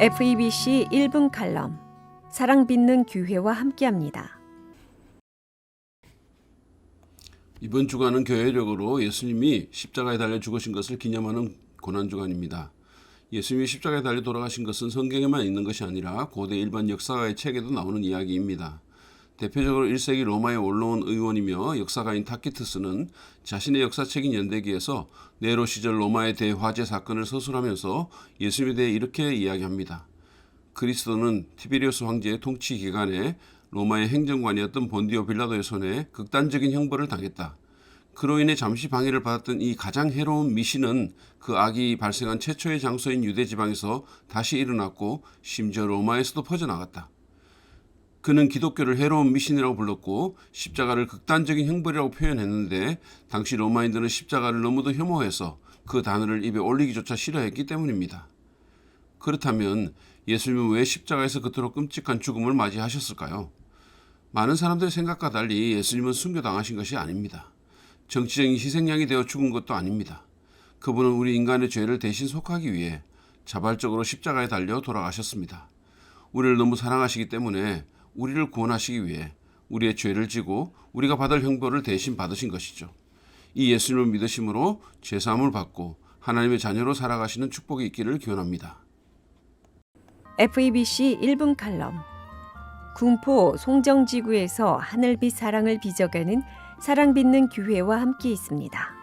FEBC 1분 칼럼 사랑 빛는 교회와 함께합니다. 이번 주간은 교회력으로 예수님이 십자가에 달려 죽으신 것을 기념하는 고난 주간입니다. 예수님이 십자가에 달려 돌아가신 것은 성경에만 있는 것이 아니라 고대 일반 역사가의 책에도 나오는 이야기입니다. 대표적으로 1세기 로마에 올라온 의원이며 역사가인 타키트스는 자신의 역사책인 연대기에서 네로 시절 로마의 대화재 사건을 서술하면서 예수님에 대해 이렇게 이야기합니다. 그리스도는 티베리우스 황제의 통치 기간에 로마의 행정관이었던 본디오 빌라도의 손에 극단적인 형벌을 당했다. 그로 인해 잠시 방해를 받았던 이 가장 해로운 미신은 그 악이 발생한 최초의 장소인 유대 지방에서 다시 일어났고 심지어 로마에서도 퍼져나갔다. 그는 기독교를 해로운 미신이라고 불렀고 십자가를 극단적인 형벌이라고 표현했는데 당시 로마인들은 십자가를 너무도 혐오해서 그 단어를 입에 올리기조차 싫어했기 때문입니다. 그렇다면 예수님은 왜 십자가에서 그토록 끔찍한 죽음을 맞이하셨을까요? 많은 사람들의 생각과 달리 예수님은 순교당하신 것이 아닙니다. 정치적인 희생양이 되어 죽은 것도 아닙니다. 그분은 우리 인간의 죄를 대신 속하기 위해 자발적으로 십자가에 달려 돌아가셨습니다. 우리를 너무 사랑하시기 때문에 우리를 구원하시기 위해 우리의 죄를 지고 우리가 받을 형벌을 대신 받으신 것이죠. 이 예수님을 믿으심으로 죄사함을 받고 하나님의 자녀로 살아가시는 축복이 있기를 기원합니다. FEBC 1분 칼럼 군포 송정지구에서 하늘빛 사랑을 빚어가는 사랑 빛는 교회와 함께 있습니다.